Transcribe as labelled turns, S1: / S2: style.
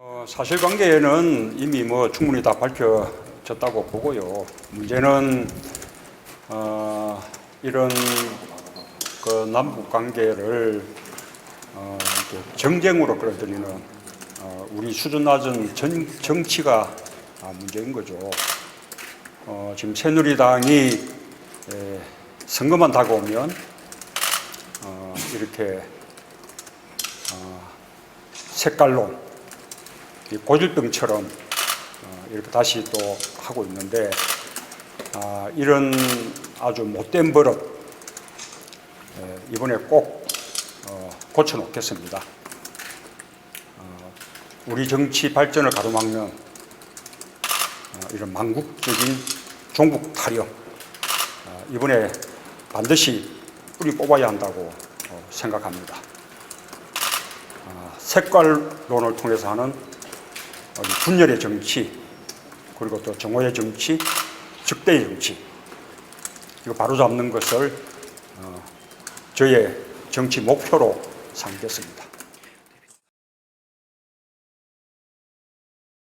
S1: 어, 사실관계는 이미 뭐 충분히 다 밝혀졌다고 보고요. 문제는 어, 이런 그 남북 관계를 어, 정쟁으로 끌어들이는 어, 우리 수준 낮은 정, 정치가 아, 문제인 거죠. 어, 지금 새누리당이 에, 선거만 다가오면 어, 이렇게 어, 색깔론 이 고질병처럼 어, 이렇게 다시 또 하고 있는데 아, 이런 아주 못된 버릇 에, 이번에 꼭 어, 고쳐놓겠습니다. 어, 우리 정치 발전을 가로막는 어, 이런 망국적인 종북 타령 어, 이번에 반드시 뿌리 뽑아야 한다고 어, 생각합니다. 아, 색깔론을 통해서 하는 분열의 정치 그리고 또 정오의 정치, 적대의 정치 이거 바로 잡는 것을 어, 저의 정치 목표로 삼겠습니다.